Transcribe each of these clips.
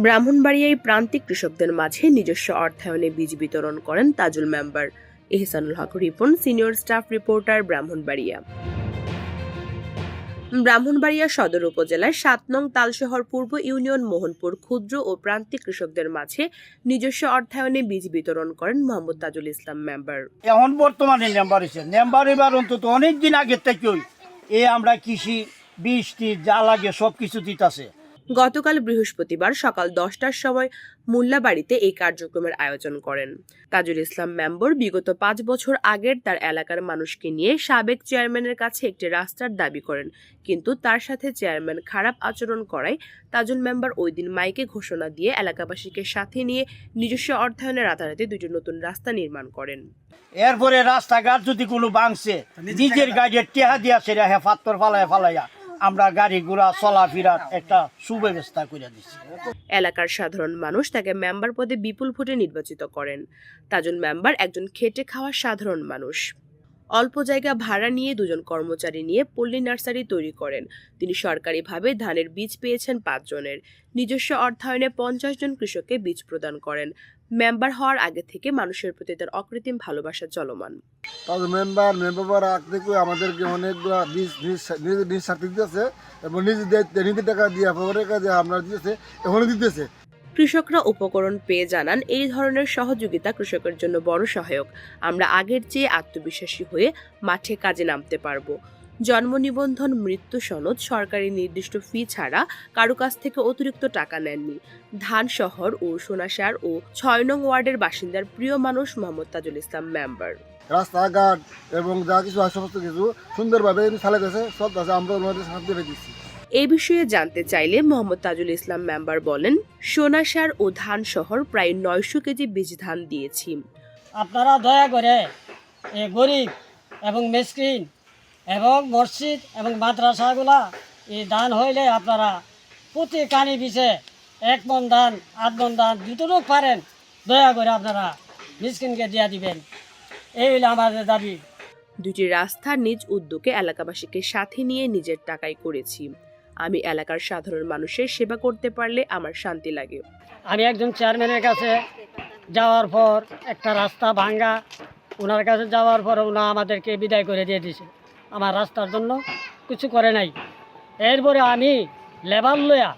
ব্রাহ্মণবাড়িয়ায় প্রান্তিক কৃষকদের মাঝে নিজস্ব অর্থায়নে বীজ বিতরণ করেন Tajul member. Ehsanul Haque Ripon, senior staff reporter Brahmanbaria. Brahmanbaria সদর উপজেলার সাত নং তালশহর পূর্ব ইউনিয়ন মোহনপুর ক্ষুদ্র ও প্রান্তিক কৃষকদের মাঝে নিজস্ব অর্থায়নে বীজ বিতরণ করেন মোহাম্মদ তাজুল ইসলাম মেম্বার। এখন বর্তমানে মেম্বার হয়েছে নেম্বার এবার অন্তত অনেক দিন আগের থেকেই এ আমরা কৃষি বৃষ্টি যা লাগে সব কিছু দিতেছে। গতকাল বৃহস্পতিবার সকাল দশটার সময় মোল্লাবাড়িতে এই কার্যক্রমের আয়োজন করেন। তাজুল ইসলাম মেম্বর বিগত পাঁচ বছর আগের তার এলাকার মানুষকে নিয়ে সাবেক চেয়ারম্যানের কাছে একটি রাস্তার দাবি করেন। কিন্তু তার সাথে চেয়ারম্যান খারাপ আচরণ করায় তাজুল মেম্বার ওই দিন মাইকে ঘোষণা দিয়ে এলাকাবাসীকে সাথে নিয়ে নিজস্ব অর্থায়নে রাতারাতি দুটি নতুন রাস্তা নির্মাণ করেন। এরপরে রাস্তাঘাট যদি কোনো বাংছে নিজের গাড়ির টেহা দিয়া সেটা হ্যাঁ ফাত্তর ফালাইয়া ফালাইয়া। আমরা গাড়ি ঘোড়া চলাফেরার একটা সুব্যবস্থা করে দিচ্ছি এলাকার সাধারণ মানুষ তাকে মেম্বার পদে বিপুল ভোটে নির্বাচিত করেন। তাজুল মেম্বার একজন খেটে খাওয়া সাধারণ মানুষ। অল্প জায়গা ভাড়া নিয়ে দুজন কর্মচারী নিয়ে পল্লী নার্সারি তৈরি করেন। তিনি সরকারিভাবে ধানের বীজ পেয়েছেন পাঁচজনের। নিজস্ব অর্থায়নে পঞ্চাশ জন কৃষককে বীজ প্রদান করেন। মেম্বার হওয়ার আগে থেকে মানুষের প্রতি তার অকৃত্রিম ভালোবাসা চলমান। মেম্বার মেম্বার আগ থেকে আমাদেরকে অনেকগুলো নিজ নিজ নিজ- দিতেছে এবং টাকা দিয়ে এখনও দিতেছে। কৃষকরা উপকরণ পেয়ে জানান, এই ধরনের সহযোগিতা কৃষকের জন্য বড় সহায়ক। আমরা আগের চেয়ে আত্মবিশ্বাসী হয়ে মাঠে কাজে নামতে পারব। জন্ম নিবন্ধন, মৃত্যু সনদ, সরকারি নির্দিষ্ট ফি ছাড়া কারও কাছ থেকে অতিরিক্ত টাকা নেননি। ধান শহর ও সোনাসার ও ছয় নং ওয়ার্ডের বাসিন্দার প্রিয় মানুষ মোহাম্মদ তাজুল ইসলাম মেম্বার। রাস্তাঘাট এবং যা কিছু সমস্ত কিছু সুন্দরভাবে সব আছে আমরা ওনাদের সাথে দিচ্ছি। এই বিষয়ে জানতে চাইলে মোহাম্মদ তাজুল ইসলাম মেম্বার বলেন সোনাসার ও ধান শহর প্রায় নয়শো কেজি বীজ ধান দিয়েছি। আপনারা দয়া করে এই গরিব এবং মেসকিন এবং মসজিদ এবং মাদ্রাসাগুলা এই দান হইলে আপনারা প্রতি কানি পিছে এক মন দান আধ মন দান যতটুকু পারেন দয়া করে আপনারা মিসকিনকে দিয়া দিবেন। এই হইলে আমাদের দাবি। দুটি রাস্তা নিজ উদ্যোগে এলাকাবাসীকে সাথে নিয়ে নিজের টাকায় করেছি। আমি এলাকার সাধারণ মানুষের সেবা করতে পারলে আমার শান্তি লাগে। আমি একজন চেয়ারম্যানের কাছে যাওয়ার পর একটা রাস্তা ভাঙ্গা ওনার কাছে যাওয়ার পর ওনা আমাদেরকে বিদায় করে দিয়ে দিয়েছে আমার রাস্তার জন্য কিছু করে নাই। এরপরে আমি লেবার লইয়া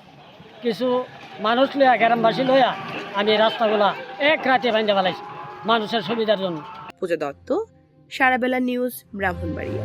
কিছু মানুষ লইয়া গ্রামবাসী লইয়া আমি রাস্তাগুলা এক রাতে ভাঙ্গা ফেলাইছি মানুষের সুবিধার জন্য। পূজা দত্ত সারাবেলা নিউজ ব্রাহ্মণবাড়িয়া।